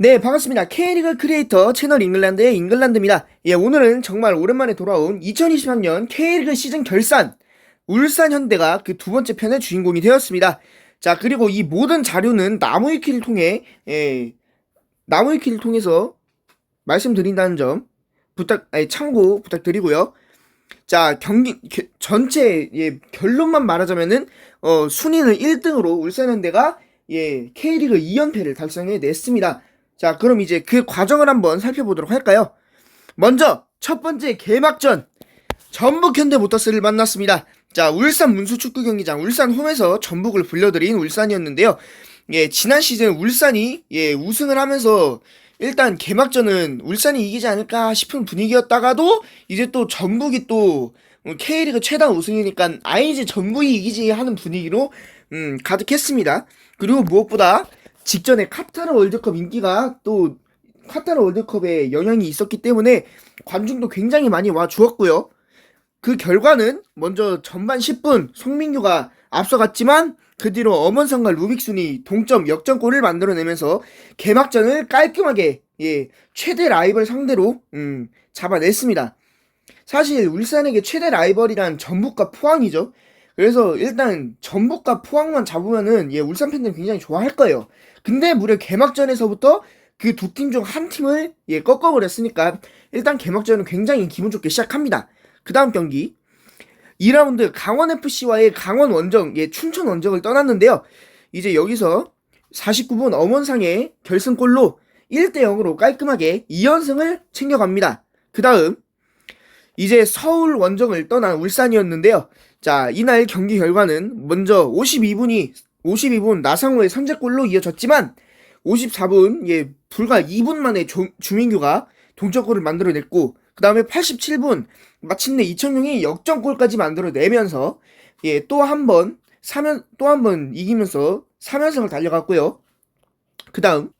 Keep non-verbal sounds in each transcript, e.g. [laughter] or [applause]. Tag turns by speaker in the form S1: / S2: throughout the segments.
S1: 네, 반갑습니다. K리그 크리에이터 채널 잉글랜드의 잉글랜드입니다. 예, 오늘은 정말 오랜만에 돌아온 2023년 K리그 시즌 결산 울산 현대가 그 두 번째 편의 주인공이 되었습니다. 자, 그리고 이 모든 자료는 나무위키를 통해 예, 나무위키를 통해서 말씀드린다는 점 부탁 아니 참고 부탁드리고요. 자, 경기 겨- 전체 예, 결론만 말하자면은 어, 순위는 1등으로 울산 현대가 예, K리그 2연패를 달성해 냈습니다. 자, 그럼 이제 그 과정을 한번 살펴보도록 할까요? 먼저 첫 번째 개막전 전북 현대모터스를 만났습니다. 자, 울산 문수축구 경기장 울산 홈에서 전북을 불려들인 울산이었는데요. 예, 지난 시즌 울산이 예, 우승을 하면서 일단 개막전은 울산이 이기지 않을까 싶은 분위기였다가도 이제 또 전북이 또 어, K리그 최다 우승이니까 아이지 전북이 이기지 하는 분위기로 음, 가득했습니다. 그리고 무엇보다 직전에 카타르 월드컵 인기가 또 카타르 월드컵에 영향이 있었기 때문에 관중도 굉장히 많이 와 주었고요. 그 결과는 먼저 전반 10분 송민규가 앞서갔지만 그 뒤로 엄원상과 루빅순이 동점 역전골을 만들어내면서 개막전을 깔끔하게 예, 최대 라이벌 상대로 음, 잡아냈습니다. 사실 울산에게 최대 라이벌이란 전북과 포항이죠. 그래서 일단 전북과 포항만 잡으면은 예, 울산 팬들은 굉장히 좋아할 거예요. 근데 무려 개막전에서부터 그 두 팀 중 한 팀을 예, 꺾어버렸으니까 일단 개막전은 굉장히 기분 좋게 시작합니다. 그 다음 경기 2라운드 강원FC와의 강원 원정, 예, 춘천 원정을 떠났는데요. 이제 여기서 49분 엄원상의 결승골로 1대 0으로 깔끔하게 2연승을 챙겨갑니다. 그 다음 이제 서울 원정을 떠난 울산이었는데요. 자, 이날 경기 결과는 먼저 52분이 52분 나상호의 선제골로 이어졌지만 54분 예 불과 2분 만에 조, 주민규가 동점골을 만들어냈고 그 다음에 87분 마침내 이청용이 역전골까지 만들어내면서 예 또 한번 3연 또 한 번 이기면서 3연승을 달려갔고요. 그 다음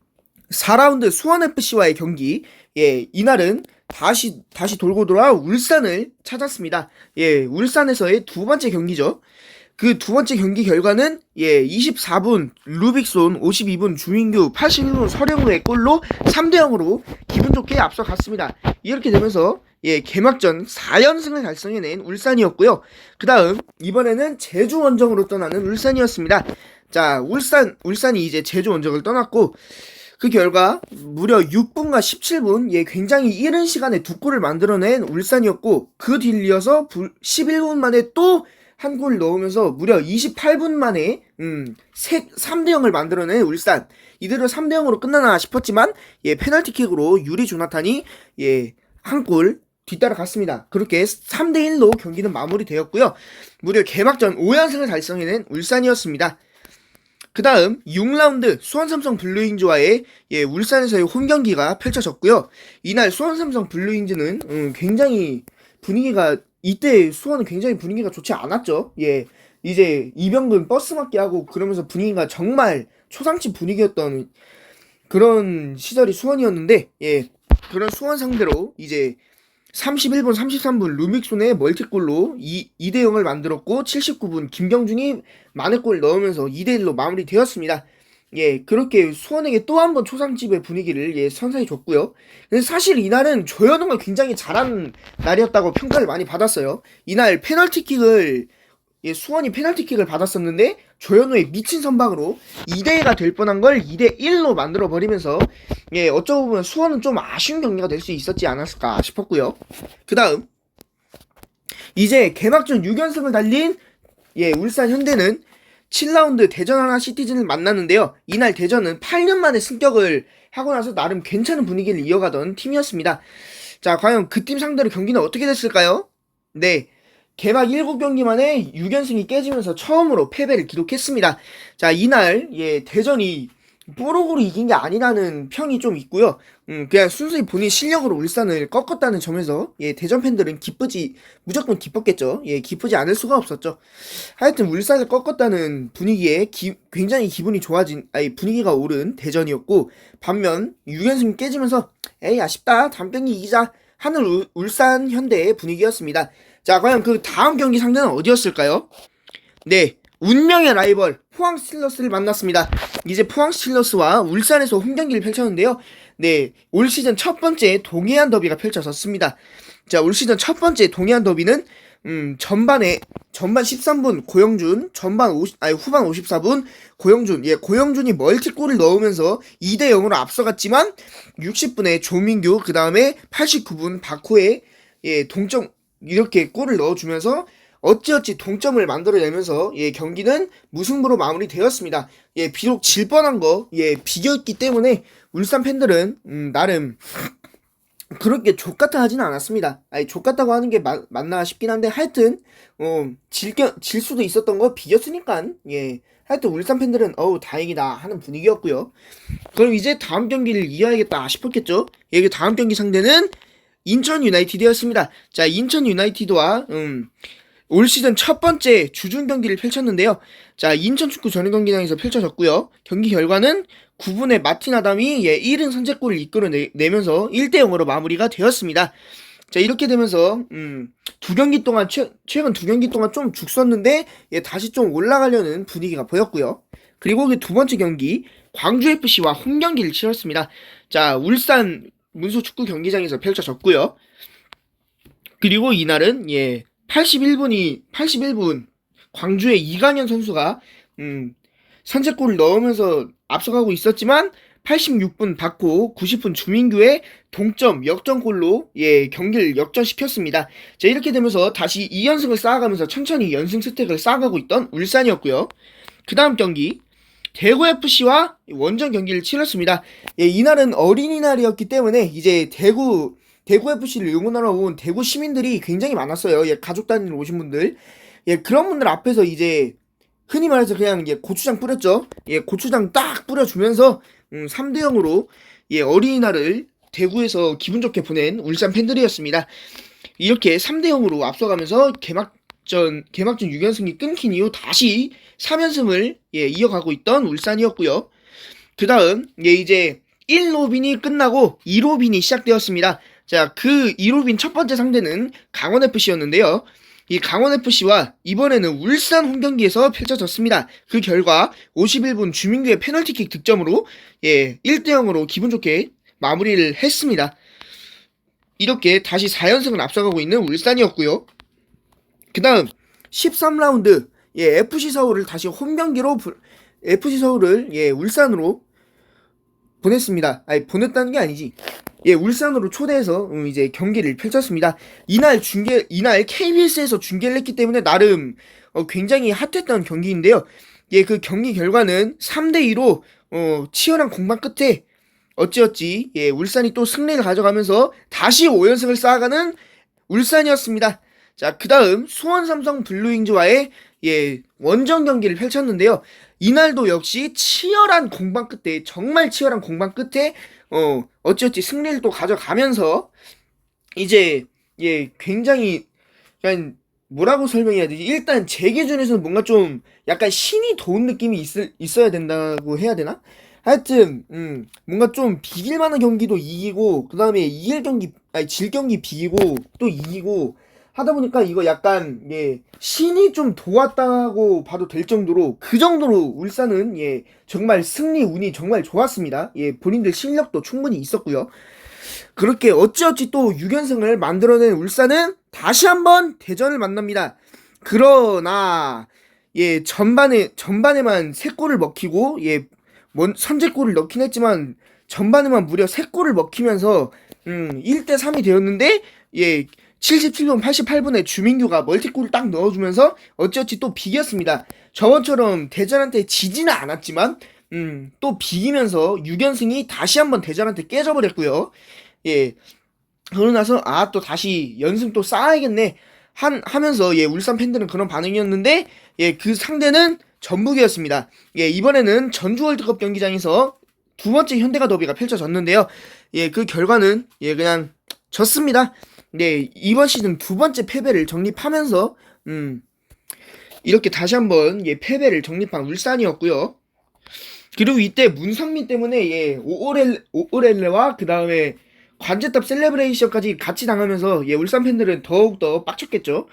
S1: 4라운드 수원FC와의 경기 예 이날은 다시 다시 돌고 돌아 울산을 찾았습니다. 예 울산에서의 두 번째 경기죠. 그 두 번째 경기 결과는 예 24분 루빅손 52분 주민규 81분 서령우의 골로 3대 0으로 기분 좋게 앞서갔습니다. 이렇게 되면서 예 개막전 4연승을 달성해낸 울산이었고요. 그 다음 이번에는 제주 원정으로 떠나는 울산이었습니다. 자 울산 울산이 이제 제주 원정을 떠났고 그 결과 무려 6분과 17분 예 굉장히 이른 시간에 두 골을 만들어낸 울산이었고 그 뒤이어서 11분 만에 또 한골 넣으면서 무려 28분 만에 음 3대 0을 만들어낸 울산 이대로 3대 0으로 끝나나 싶었지만 예 페널티킥으로 유리 조나탄이 예한골 뒤따라갔습니다. 그렇게 3대 1로 경기는 마무리되었고요. 무려 개막전 5연승을 달성해낸 울산이었습니다. 그 다음 6라운드 수원삼성 블루잉즈와의 예, 울산에서의 홈 경기가 펼쳐졌고요. 이날 수원삼성 블루잉즈는 음, 굉장히 분위기가 이때 수원은 굉장히 분위기가 좋지 않았죠. 예, 이제 이병근 버스 맞게 하고 그러면서 분위기가 정말 초상치 분위기였던 그런 시절이 수원이었는데 예, 그런 수원 상대로 이제 31분 33분 루믹손의 멀티골로 2, 2대 0을 만들었고 79분 김경준이 만회골 넣으면서 2대 1로 마무리되었습니다. 예, 그렇게 수원에게 또 한 번 초상집의 분위기를 예, 선사해 줬고요. 사실 이날은 조현우가 굉장히 잘한 날이었다고 평가를 많이 받았어요. 이날 페널티킥을 예, 수원이 페널티킥을 받았었는데 조현우의 미친 선방으로 2대1가 될 뻔한 걸 2대1로 만들어 버리면서 예, 어쩌고 보면 수원은 좀 아쉬운 경기가 될 수 있었지 않았을까 싶었고요. 그 다음 이제 개막전 6연승을 달린 예, 울산 현대는 7라운드 대전 하나 시티즌을 만났는데요. 이날 대전은 8년 만에 승격을 하고 나서 나름 괜찮은 분위기를 이어가던 팀이었습니다. 자, 과연 그 팀 상대로 경기는 어떻게 됐을까요? 네. 개막 7경기 만에 6연승이 깨지면서 처음으로 패배를 기록했습니다. 자, 이날, 예, 대전이 뽀록으로 이긴 게 아니라는 평이 좀 있고요. 음, 그냥 순수히 본인 실력으로 울산을 꺾었다는 점에서, 예, 대전 팬들은 기쁘지, 무조건 기뻤겠죠. 예, 기쁘지 않을 수가 없었죠. 하여튼 울산을 꺾었다는 분위기에 기, 굉장히 기분이 좋아진, 아니, 분위기가 오른 대전이었고, 반면 6연승 깨지면서, 에이, 아쉽다. 경기 이기자. 하는 울, 울산 현대의 분위기였습니다. 자, 과연 그 다음 경기 상대는 어디였을까요? 네, 운명의 라이벌 포항 스틸러스를 만났습니다. 이제 포항 스틸러스와 울산에서 홈 경기를 펼쳤는데요. 네, 올 시즌 첫 번째 동해안 더비가 펼쳐졌습니다. 자, 올 시즌 첫 번째 동해안 더비는 음, 전반에 전반 13분 고영준, 전반 50, 아니 후반 54분 고영준, 예, 고영준이 멀티골을 넣으면서 2대 0으로 앞서갔지만 60분에 조민규, 그 다음에 89분 박호의 예, 동점 이렇게 골을 넣어주면서 어찌어찌 동점을 만들어내면서 예, 경기는 무승부로 마무리되었습니다. 예, 비록 질 뻔한 거 예, 비겼기 때문에 울산 팬들은 음, 나름 그렇게 족같아 하지는 않았습니다. 아니 족같다고 하는 게 마, 맞나 싶긴 한데 하여튼 어, 질, 질 수도 있었던 거 비겼으니까 예. 하여튼 울산 팬들은 어우 다행이다 하는 분위기였고요. 그럼 이제 다음 경기를 이어야겠다 싶었겠죠. 예, 다음 경기 상대는 인천 유나이티드였습니다. 자, 인천 유나이티드와 음, 올 시즌 첫 번째 주중 경기를 펼쳤는데요. 자, 인천 축구 전용 경기장에서 펼쳐졌고요. 경기 결과는 9분에 마틴 아담이 예, 1은 선제골을 이끌어내면서 1대 0으로 마무리가 되었습니다. 자, 이렇게 되면서 음, 두 경기 동안 최, 최근 두 경기 동안 좀 죽었는데 예, 다시 좀 올라가려는 분위기가 보였고요. 그리고 그 두 번째 경기 광주 FC와 홈 경기를 치렀습니다. 자, 울산 문수 축구 경기장에서 펼쳐졌고요. 그리고 이날은 예 81분이 81분 광주의 이강현 선수가 음, 선제골을 넣으면서 앞서가고 있었지만 86분 받고 90분 주민규의 동점 역전골로 예 경기를 역전시켰습니다. 자 이렇게 되면서 다시 2연승을 쌓아가면서 천천히 연승 스택을 쌓아가고 있던 울산이었고요. 그 다음 경기 대구 FC와 원정 경기를 치렀습니다. 예, 이날은 어린이날이었기 때문에 이제 대구 대구 FC를 응원하러 온 대구 시민들이 굉장히 많았어요. 예, 가족 단위로 오신 분들. 예, 그런 분들 앞에서 이제 흔히 말해서 그냥 예, 고추장 뿌렸죠. 예, 고추장 딱 뿌려주면서 음, 3대 0으로 예, 어린이날을 대구에서 기분 좋게 보낸 울산 팬들이었습니다. 이렇게 3대 0으로 앞서가면서 개막 전 개막전 6연승이 끊긴 이후 다시 3연승을 예, 이어가고 있던 울산이었고요. 그다음 예, 이제 1로빈이 끝나고 2로빈이 시작되었습니다. 자, 그 2로빈 첫 번째 상대는 강원FC였는데요. 이 강원FC와 이번에는 울산 홈 경기에서 펼쳐졌습니다. 그 결과 51분 주민규의 페널티킥 득점으로 예, 1대 0으로 기분 좋게 마무리를 했습니다. 이렇게 다시 4연승을 앞서가고 있는 울산이었고요. 그 다음 13라운드 예, FC 서울을 다시 홈 경기로 FC 서울을 예, 울산으로 보냈습니다. 아니 보냈다는 게 아니지. 예, 울산으로 초대해서 음, 이제 경기를 펼쳤습니다. 이날 중계 이날 KBS에서 중계를 했기 때문에 나름 어, 굉장히 핫했던 경기인데요. 예, 그 경기 결과는 3대 2로 어, 치열한 공방 끝에 어찌어찌 예, 울산이 또 승리를 가져가면서 다시 5연승을 쌓아가는 울산이었습니다. 자, 그 다음 수원 삼성 블루잉즈와의 예, 원정 경기를 펼쳤는데요. 이날도 역시 치열한 공방 끝에 정말 치열한 공방 끝에 어 어찌어찌 승리를 또 가져가면서 이제 예 굉장히 그냥 뭐라고 설명해야 되지? 일단 제 기준에서는 뭔가 좀 약간 신이 도운 느낌이 있, 있어야 된다고 해야 되나? 하여튼 음 뭔가 좀 비길 만한 경기도 이기고 그 다음에 이길 경기 아니 질 경기 비기고 또 이기고 하다 보니까 이거 약간 예 신이 좀 도왔다고 봐도 될 정도로 그 정도로 울산은 예 정말 승리 운이 정말 좋았습니다. 예 본인들 실력도 충분히 있었고요. 그렇게 어찌어찌 또 6연승을 만들어낸 울산은 다시 한번 대전을 만납니다. 그러나 예 전반에 전반에만 3골을 먹히고 예 선제골을 넣긴 했지만 전반에만 무려 3골을 먹히면서 음 1대 3이 되었는데 예 77분 88분에 주민규가 멀티골을 딱 넣어주면서 어찌어찌 또 비겼습니다. 저번처럼 대전한테 지지는 않았지만 음, 또 비기면서 6연승이 다시 한번 대전한테 깨져버렸고요. 예. 그러고 나서 아 또 다시 연승 또 쌓아야겠네 한 하면서 예 울산 팬들은 그런 반응이었는데 예 그 상대는 전북이었습니다. 예 이번에는 전주 월드컵 경기장에서 두 번째 현대가 더비가 펼쳐졌는데요. 예 그 결과는 예 그냥 졌습니다. 네, 이번 시즌 두 번째 패배를 정립하면서 음, 이렇게 다시 한번 예, 패배를 정립한 울산이었고요. 그리고 이때 문성민 때문에 예, 오오렐 오오렐레와 그 다음에 관제탑 셀레브레이션까지 같이 당하면서 예, 울산 팬들은 더욱 더 빡쳤겠죠.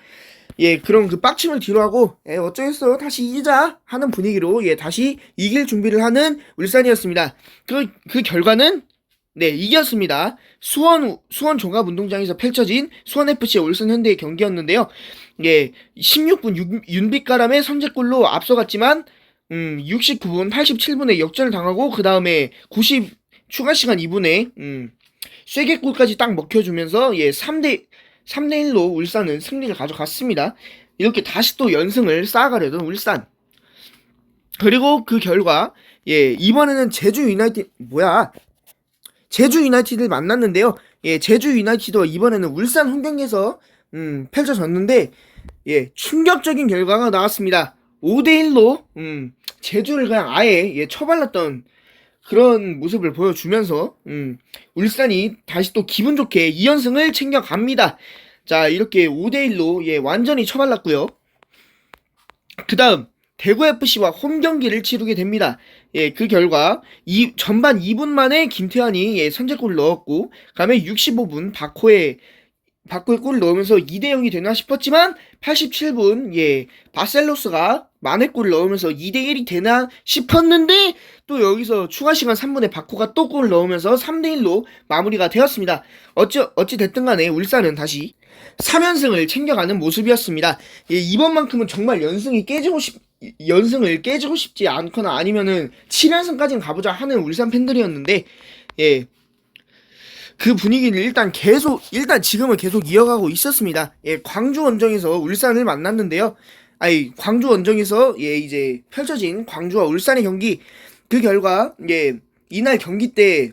S1: 예, 그런 그 빡침을 뒤로하고, 예, 어쩌겠어. 다시 이기자. 하는 분위기로, 예, 다시 이길 준비를 하는 울산이었습니다. 그, 그 결과는, 네, 이겼습니다. 수원, 수원 종합운동장에서 펼쳐진 수원FC 울산 현대의 경기였는데요. 예, 16분 윤, 윤빛가람의 선제골로 앞서갔지만, 음, 69분, 87분에 역전을 당하고, 그 다음에 90, 추가 시간 2분에, 음, 쐐개골까지 딱 먹혀주면서, 예, 3대, 3대1로 울산은 승리를 가져갔습니다. 이렇게 다시 또 연승을 쌓아가려던 울산. 그리고 그 결과, 예, 이번에는 제주 유나이티드, 뭐야. 제주 유나이티드를 만났는데요. 예, 제주 유나이티드와 이번에는 울산 홈경기에서, 음, 펼쳐졌는데, 예, 충격적인 결과가 나왔습니다. 5대 1로, 음, 제주를 그냥 아예, 예, 처발랐던 그런 모습을 보여주면서, 음, 울산이 다시 또 기분 좋게 2연승을 챙겨갑니다. 자, 이렇게 5대 1로, 예, 완전히 처발랐고요. 그 다음, 대구FC와 홈 경기를 치르게 됩니다. 예, 그 결과, 이, 전반 2분 만에 김태환이, 예, 선제골을 넣었고, 그 다음에 65분 박호의, 박호의 골을 넣으면서 2대 0이 되나 싶었지만, 87분, 예, 바셀로스가 만회골을 넣으면서 2대 1이 되나 싶었는데, 또 여기서 추가 시간 3분에 바코가 또 골을 넣으면서 3대 1로 마무리가 되었습니다. 어찌, 어찌 됐든 간에 울산은 다시 3연승을 챙겨가는 모습이었습니다. 예, 이번만큼은 정말 연승이 깨지고 싶, 연승을 깨지고 싶지 않거나 아니면은 7연승까지는 가보자 하는 울산 팬들이었는데, 예. 그 분위기를 일단 계속, 일단 지금은 계속 이어가고 있었습니다. 예, 광주 원정에서 울산을 만났는데요. 아니, 광주 원정에서, 예, 이제 펼쳐진 광주와 울산의 경기, 그 결과, 예, 이날 경기 때,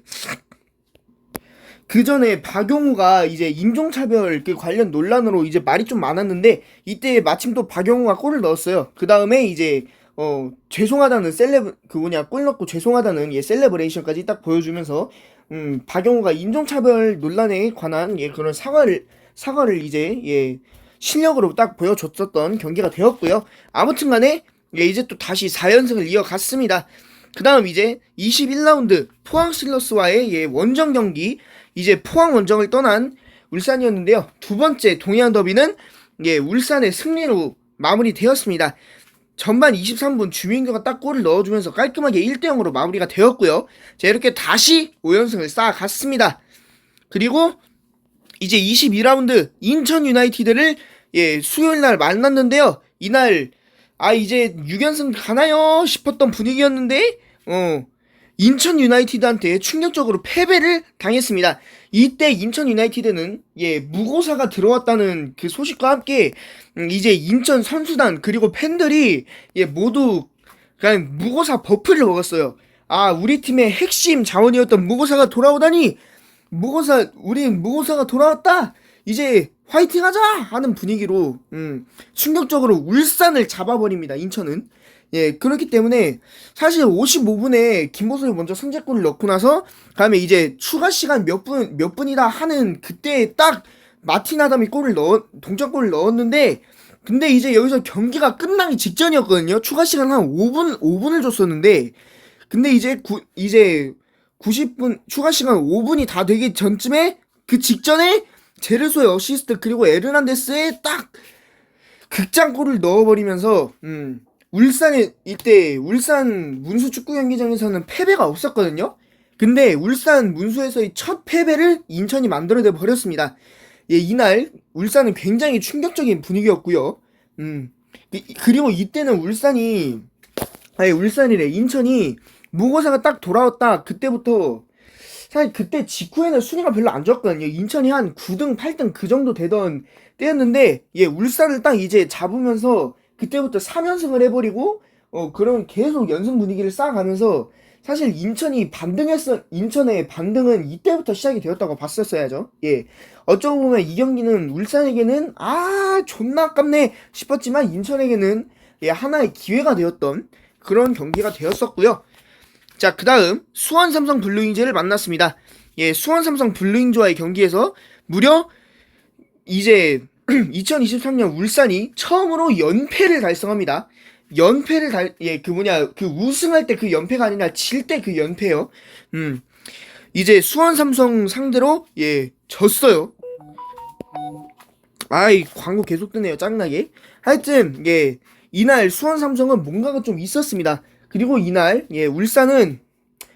S1: 그 전에 박용우가 이제 인종차별 그 관련 논란으로 이제 말이 좀 많았는데 이때 마침 또 박용우가 골을 넣었어요. 그 다음에 이제 어 죄송하다는 셀레브 그 뭐냐 골 넣고 죄송하다는 예 셀레브레이션까지 딱 보여주면서 음 박용우가 인종차별 논란에 관한 예 그런 사과를 사과를 이제 예 실력으로 딱 보여줬었던 경기가 되었고요. 아무튼간에 예 이제 또 다시 4연승을 이어갔습니다. 그 다음 이제 21라운드 포항 실러스와의 예 원정 경기 이제 포항 원정을 떠난 울산이었는데요. 두 번째 동해안 더비는 예, 울산의 승리로 마무리되었습니다. 전반 23분 주민규가 딱 골을 넣어주면서 깔끔하게 1대0으로 마무리가 되었고요. 자, 이렇게 다시 5연승을 쌓아갔습니다. 그리고 이제 22라운드 인천 유나이티드를 예, 수요일 날 만났는데요. 이날 아 이제 6연승 가나요 싶었던 분위기였는데 어 인천 유나이티드한테 충격적으로 패배를 당했습니다. 이때 인천 유나이티드는 예 무고사가 들어왔다는 그 소식과 함께 음, 이제 인천 선수단 그리고 팬들이 예 모두 그냥 무고사 버프를 먹었어요. 아 우리 팀의 핵심 자원이었던 무고사가 돌아오다니 무고사 우리 무고사가 돌아왔다. 이제 화이팅하자 하는 분위기로 음, 충격적으로 울산을 잡아버립니다. 인천은 예, 그렇기 때문에 사실 55분에 김보섭이 먼저 선제골을 넣고 나서 다음에 이제 추가 시간 몇 분, 몇 분이다 하는 그때 딱 마틴 아담이 골을 넣어, 동점골을 넣었는데 근데 이제 여기서 경기가 끝나기 직전이었거든요. 추가 시간 한 5분, 5분을 줬었는데 근데 이제 구, 이제 90분, 추가 시간 5분이 다 되기 전쯤에 그 직전에 제르소의 어시스트 그리고 에르난데스의 딱 극장골을 넣어버리면서 음, 울산에 이때 울산 문수 축구 경기장에서는 패배가 없었거든요. 근데 울산 문수에서의 첫 패배를 인천이 만들어내 버렸습니다. 예, 이날 울산은 굉장히 충격적인 분위기였고요. 음. 그리고 이때는 울산이 아니 울산이래 인천이 무고사가 딱 돌아왔다 그때부터 사실 그때 직후에는 순위가 별로 안 좋았거든요. 인천이 한 9등, 8등 그 정도 되던 때였는데 예 울산을 딱 이제 잡으면서 그때부터 3연승을 해버리고 어 그런 계속 연승 분위기를 쌓아가면서 사실 인천이 반등했어 인천의 반등은 이때부터 시작이 되었다고 봤었어야죠. 예. 어쩌고 보면 이 경기는 울산에게는 아 존나 아깝네 싶었지만 인천에게는 예, 하나의 기회가 되었던 그런 경기가 되었었고요. 자, 그 다음 수원 삼성 블루잉즈를 만났습니다. 예, 수원 삼성 블루잉즈와의 경기에서 무려 이제 [clears throat] 2023년 울산이 처음으로 연패를 달성합니다. 연패를 달, 예, 그 뭐냐, 그 우승할 때 그 연패가 아니라 질 때 그 연패요. 음. 이제 수원 삼성 상대로, 예, 졌어요. 아이 광고 계속 뜨네요 짱나게 하여튼 예 이날 수원 삼성은 뭔가가 좀 있었습니다 그리고 이날 예 울산은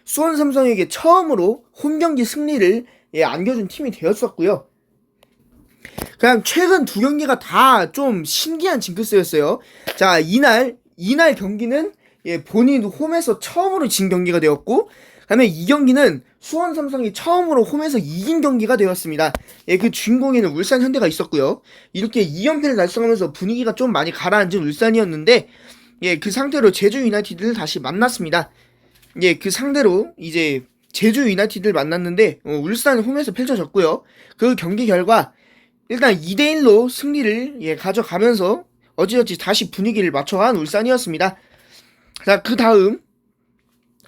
S1: 수원 삼성에게 처음으로 홈 경기 승리를 예 안겨준 팀이 되었었고요 그냥 최근 두 경기가 다 좀 신기한 징크스였어요 자 이날 이날 경기는 예 본인 홈에서 처음으로 진 경기가 되었고 그다음에 이 경기는 수원 삼성이 처음으로 홈에서 이긴 경기가 되었습니다. 예, 그 주인공에는 울산 현대가 있었고요. 이렇게 2연패를 달성하면서 분위기가 좀 많이 가라앉은 울산이었는데 예, 그 상태로 제주 유나이티드를 다시 만났습니다. 예, 그 상대로 이제 제주 유나이티드를 만났는데 어, 울산 홈에서 펼쳐졌고요. 그 경기 결과 일단 2대 1로 승리를 예, 가져가면서 어찌어찌 다시 분위기를 맞춰간 울산이었습니다. 자, 그 다음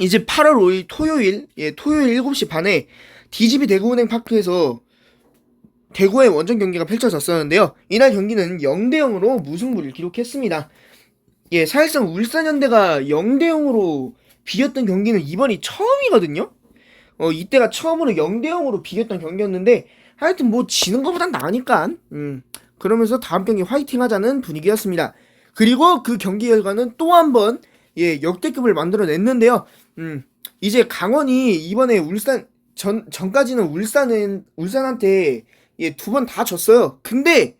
S1: 이제 8월 5일 토요일, 예, 토요일 7시 반에 DGB 대구은행 파크에서 대구의 원정 경기가 펼쳐졌었는데요. 이날 경기는 0대 0으로 무승부를 기록했습니다. 예, 사실상 울산현대가 0대 0으로 비겼던 경기는 이번이 처음이거든요. 어, 이때가 처음으로 0대 0으로 비겼던 경기였는데 하여튼 뭐 지는 것보단 나으니까 음, 그러면서 다음 경기 화이팅 하자는 분위기였습니다. 그리고 그 경기 결과는 또 한 번 예, 역대급을 만들어냈는데요. 음, 이제 강원이 이번에 울산 전 전까지는 울산은 울산한테 예, 두 번 다 졌어요. 근데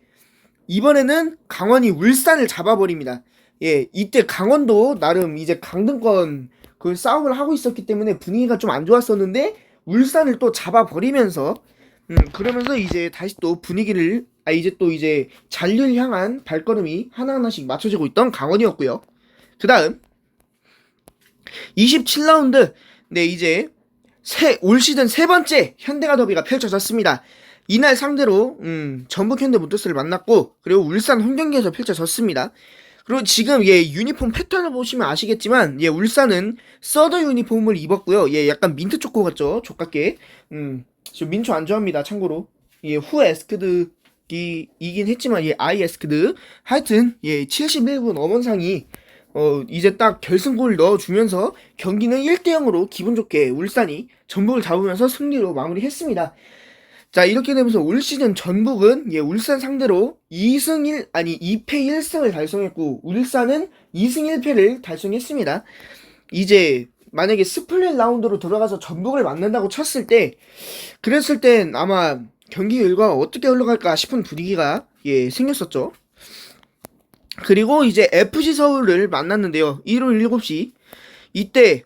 S1: 이번에는 강원이 울산을 잡아버립니다. 예, 이때 강원도 나름 이제 강등권 그 싸움을 하고 있었기 때문에 분위기가 좀 안 좋았었는데 울산을 또 잡아버리면서 음, 그러면서 이제 다시 또 분위기를 아 이제 또 이제 잔류를 향한 발걸음이 하나하나씩 맞춰지고 있던 강원이었고요. 그다음 27라운드 네 이제 새, 올 시즌 세 번째 현대가 더비가 펼쳐졌습니다. 이날 상대로 음, 전북 현대 모터스를 만났고 그리고 울산 홈 경기에서 펼쳐졌습니다. 그리고 지금 예 유니폼 패턴을 보시면 아시겠지만 예 울산은 서더 유니폼을 입었고요. 예 약간 민트 초코 같죠? 족같게. 음, 저 민초 안 좋아합니다. 참고로 예 후 에스크드 이, 이긴 했지만 예 아이 에스크드 하여튼 예 71분 엄원상이 어, 이제 딱 결승골을 넣어주면서 경기는 1대0으로 기분 좋게 울산이 전북을 잡으면서 승리로 마무리했습니다. 자, 이렇게 되면서 올 시즌 전북은 예, 울산 상대로 2승 1, 아니 2패 1승을 달성했고, 울산은 2승 1패를 달성했습니다. 이제 만약에 스플릿 라운드로 들어가서 전북을 만난다고 쳤을 때, 그랬을 땐 아마 경기 결과가 어떻게 흘러갈까 싶은 분위기가 예, 생겼었죠. 그리고 이제 FC 서울을 만났는데요. 일요일 7시. 이때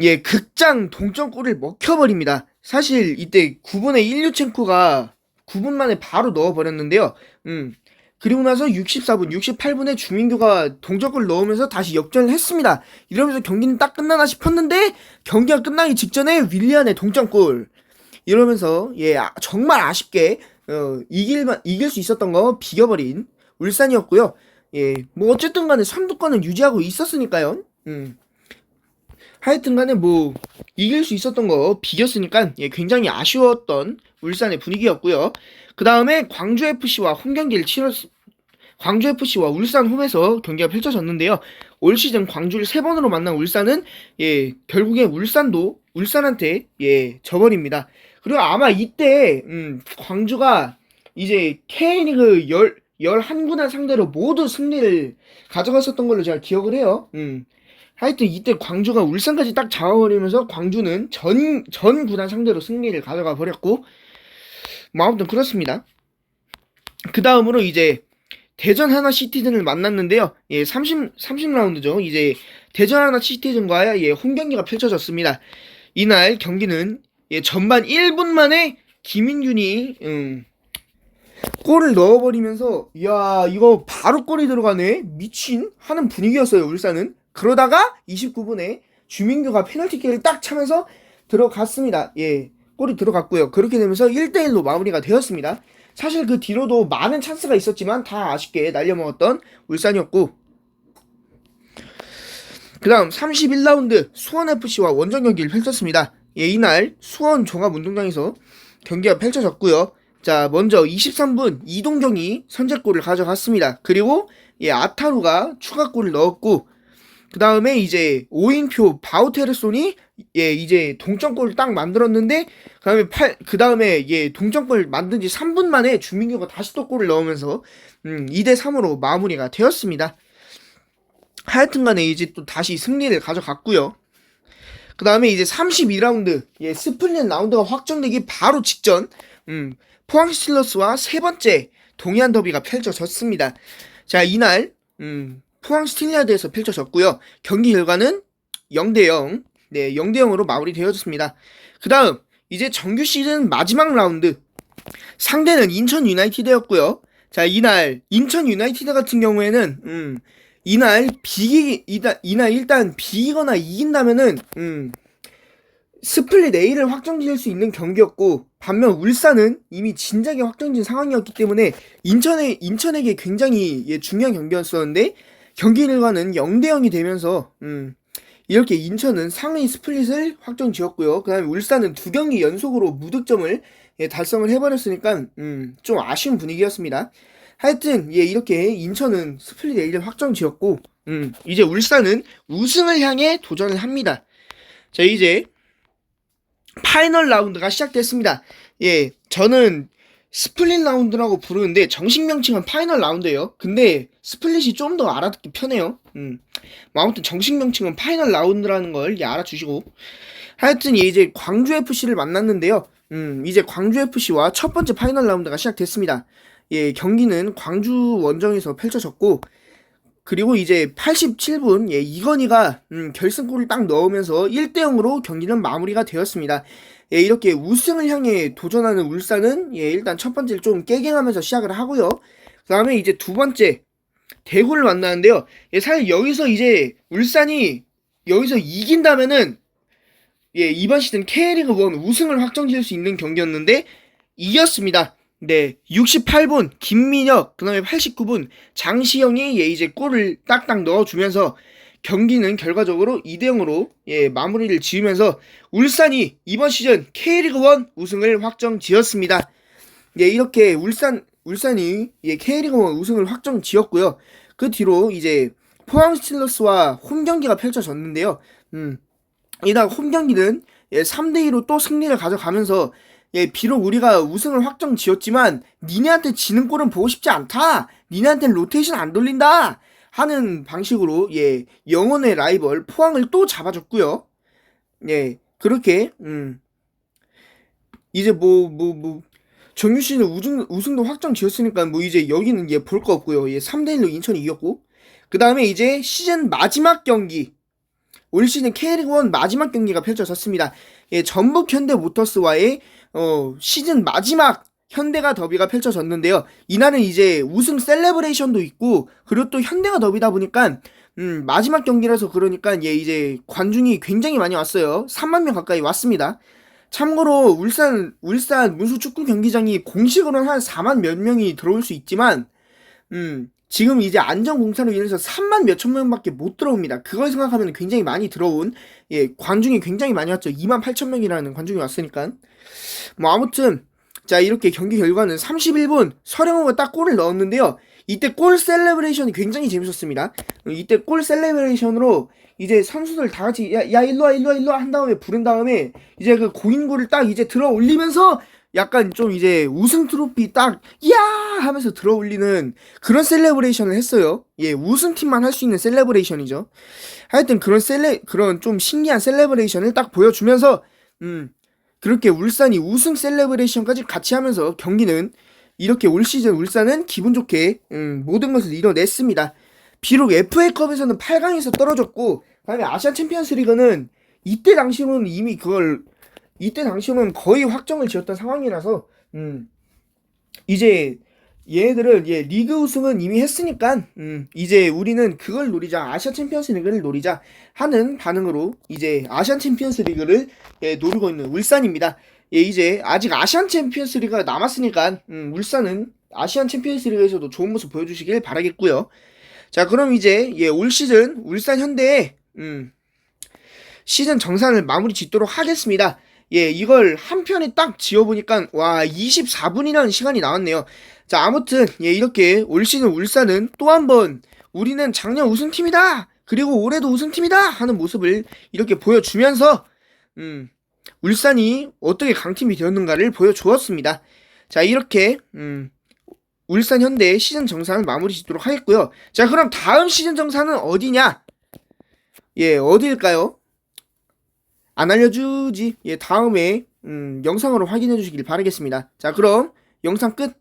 S1: 예, 극장 동점골을 먹혀버립니다. 사실 이때 9분에 일류첸코가 9분 만에 바로 넣어버렸는데요. 음. 그리고 나서 64분, 68분에 주민규가 동점골을 넣으면서 다시 역전을 했습니다. 이러면서 경기는 딱 끝나나 싶었는데 경기가 끝나기 직전에 윌리안의 동점골. 이러면서 예, 아, 정말 아쉽게 어, 이길 이길 수 있었던 거 비겨버린 울산이었고요. 예, 뭐 어쨌든 간에 선두권은 유지하고 있었으니까요. 음. 하여튼 간에 뭐 이길 수 있었던 거 비겼으니까 예, 굉장히 아쉬웠던 울산의 분위기였고요. 그 다음에 광주 FC와 홈 경기를 치렀 광주 FC와 울산 홈에서 경기가 펼쳐졌는데요. 올 시즌 광주를 세 번으로 만난 울산은 예 결국에 울산도 울산한테 예 져버립니다. 그리고 아마 이때 음, 광주가 이제 K리그 열 11구단 상대로 모두 승리를 가져갔었던 걸로 제가 기억을 해요. 음. 하여튼 이때 광주가 울산까지 딱 잡아버리면서 광주는 전, 전 구단 상대로 승리를 가져가 버렸고, 뭐 아무튼 그렇습니다. 그 다음으로 이제 대전 하나 시티즌을 만났는데요. 예, 30, 30라운드죠. 이제 대전 하나 시티즌과의 예, 홈 경기가 펼쳐졌습니다. 이날 경기는 예, 전반 1분 만에 김인균이, 음, 골을 넣어버리면서 야 이거 바로 골이 들어가네 미친 하는 분위기였어요 울산은 그러다가 29분에 주민규가 페널티킥을 딱 차면서 들어갔습니다 예 골이 들어갔고요. 그렇게 되면서 1대1로 마무리가 되었습니다. 사실 그 뒤로도 많은 찬스가 있었지만 다 아쉽게 날려먹었던 울산이었고 그 다음 31라운드 수원FC와 원정 경기를 펼쳤습니다. 예, 이날 수원 종합운동장에서 경기가 펼쳐졌고요. 자, 먼저 23분 이동경이 선제골을 가져갔습니다. 그리고 예, 아타루가 추가골을 넣었고 그 다음에 이제 5인표 바우테르손이 예 이제 동점골을 딱 만들었는데 그다음에 8, 그 다음에 예 동점골 만든 지 3분 만에 주민규가 다시 또 골을 넣으면서 음, 2대 3으로 마무리가 되었습니다. 하여튼간에 이제 또 다시 승리를 가져갔고요. 그 다음에 이제 32라운드 예 스플릿 라운드가 확정되기 바로 직전 음, 포항 스틸러스와 세 번째 동해안 더비가 펼쳐졌습니다. 자 이날 음, 포항 스틸리아드에서 펼쳐졌고요. 경기 결과는 0대 0. 네, 0대 0으로 마무리되어졌습니다. 그 다음 이제 정규 시즌 마지막 라운드 상대는 인천 유나이티드였고요. 자, 이날 인천 유나이티드 같은 경우에는 음, 이날 비기 이날, 이날 일단 비기거나 이긴다면은 음, 스플릿 A를 확정 지을 수 있는 경기였고 반면 울산은 이미 진작에 확정진 상황이었기 때문에 인천에 인천에게 굉장히 예, 중요한 경기였었는데 경기 결과는 0대 0이 되면서 음, 이렇게 인천은 상위 스플릿을 확정 지었고요. 그다음에 울산은 두 경기 연속으로 무득점을 예, 달성을 해버렸으니까 음, 좀 아쉬운 분위기였습니다. 하여튼 예, 이렇게 인천은 스플릿 A를 확정 지었고 음, 이제 울산은 우승을 향해 도전을 합니다. 자 이제 파이널 라운드가 시작됐습니다. 예, 저는 스플릿 라운드라고 부르는데 정식 명칭은 파이널 라운드예요. 근데 스플릿이 좀 더 알아듣기 편해요. 음. 뭐 아무튼 정식 명칭은 파이널 라운드라는 걸 예, 알아주시고 하여튼 예, 이제 광주 FC를 만났는데요. 음, 이제 광주 FC와 첫 번째 파이널 라운드가 시작됐습니다. 예, 경기는 광주 원정에서 펼쳐졌고 그리고 이제 87분 예, 이건희가 음, 결승골을 딱 넣으면서 1대 0으로 경기는 마무리가 되었습니다. 예, 이렇게 우승을 향해 도전하는 울산은 예, 일단 첫 번째를 좀 깨갱하면서 시작을 하고요. 그다음에 이제 두 번째 대구를 만나는데요. 예, 사실 여기서 이제 울산이 여기서 이긴다면은 예, 이번 시즌 K리그 1 우승을 확정 지을 수 있는 경기였는데 이겼습니다. 네, 68분 김민혁, 그다음에 89분 장시영이 예, 이제 골을 딱딱 넣어주면서 경기는 결과적으로 2대 0으로 예, 마무리를 지으면서 울산이 이번 시즌 K리그 1 우승을 확정 지었습니다. 예, 이렇게 울산 울산이 예, K리그 1 우승을 확정 지었고요. 그 뒤로 이제 포항 스틸러스와 홈 경기가 펼쳐졌는데요. 음, 이날 홈 경기는 예, 3대 2로 또 승리를 가져가면서 예, 비록 우리가 우승을 확정 지었지만 니네한테 지는 꼴은 보고 싶지 않다. 니네한테는 로테이션 안 돌린다. 하는 방식으로 예, 영원의 라이벌 포항을 또 잡아줬고요. 예, 그렇게 음. 이제 뭐 뭐 뭐 정유 씨는 우승 우승도 확정 지었으니까 뭐 이제 여기는 예 볼 거 없고요. 예, 3대 1로 인천이 이겼고 그다음에 이제 시즌 마지막 경기 올 시즌 K리그 1 마지막 경기가 펼쳐졌습니다. 예, 전북 현대 모터스와의 어, 시즌 마지막 현대가 더비가 펼쳐졌는데요. 이날은 이제 우승 셀레브레이션도 있고 그리고 또 현대가 더비다 보니까 음, 마지막 경기라서 그러니까 예, 이제 관중이 굉장히 많이 왔어요. 3만 명 가까이 왔습니다. 참고로 울산 울산 문수 축구 경기장이 공식으로는 한 4만 몇 명이 들어올 수 있지만 음, 지금 이제 안전공사로 인해서 3만 몇천 명밖에 못 들어옵니다. 그걸 생각하면 굉장히 많이 들어온 예, 관중이 굉장히 많이 왔죠. 2만 8천 명이라는 관중이 왔으니까. 뭐 아무튼 자 이렇게 경기 결과는 31분 서령호가 딱 골을 넣었는데요. 이때 골 셀레브레이션이 굉장히 재밌었습니다. 이때 골 셀레브레이션으로 이제 선수들 다 같이 야, 야 일로와 일로와 일로와 한 다음에 부른 다음에 이제 그 고인골을 딱 이제 들어 올리면서 약간 좀 이제 우승 트로피 딱, 야! 하면서 들어 올리는 그런 셀레브레이션을 했어요. 예, 우승팀만 할 수 있는 셀레브레이션이죠. 하여튼 그런 셀레, 그런 좀 신기한 셀레브레이션을 딱 보여주면서, 음, 그렇게 울산이 우승 셀레브레이션까지 같이 하면서 경기는 이렇게 올 시즌 울산은 기분 좋게, 음, 모든 것을 이뤄냈습니다. 비록 FA컵에서는 8강에서 떨어졌고, 그다음에 아시안 챔피언스 리그는 이때 당시로는 이미 그걸 이때 당시로는 거의 확정을 지었던 상황이라서 음 이제 얘들은 예 리그 우승은 이미 했으니까 음 이제 우리는 그걸 노리자 아시아 챔피언스 리그를 노리자 하는 반응으로 이제 아시안 챔피언스 리그를 예 노리고 있는 울산입니다. 예 이제 아직 아시안 챔피언스 리그가 남았으니까 음 울산은 아시안 챔피언스 리그에서도 좋은 모습 보여주시길 바라겠고요. 자 그럼 이제 예 올 시즌 울산 현대의 음 시즌 정산을 마무리 짓도록 하겠습니다. 예, 이걸 한 편에 딱 지어보니까, 와, 24분이라는 시간이 나왔네요. 자, 아무튼, 예, 이렇게 올 시즌 울산은 또 한 번, 우리는 작년 우승팀이다! 그리고 올해도 우승팀이다 하는 모습을 이렇게 보여주면서 음, 울산이 어떻게 강팀이 되었는가를 보여주었습니다. 자 이렇게 음, 울산 현대 시즌 정산을 마무리 짓도록 하겠고요. 자 그럼 다음 시즌 정산은 어디냐? 예 어디일까요? 안 알려주지. 예 다음에 음, 영상으로 확인해 주시길 바라겠습니다. 자 그럼 영상 끝.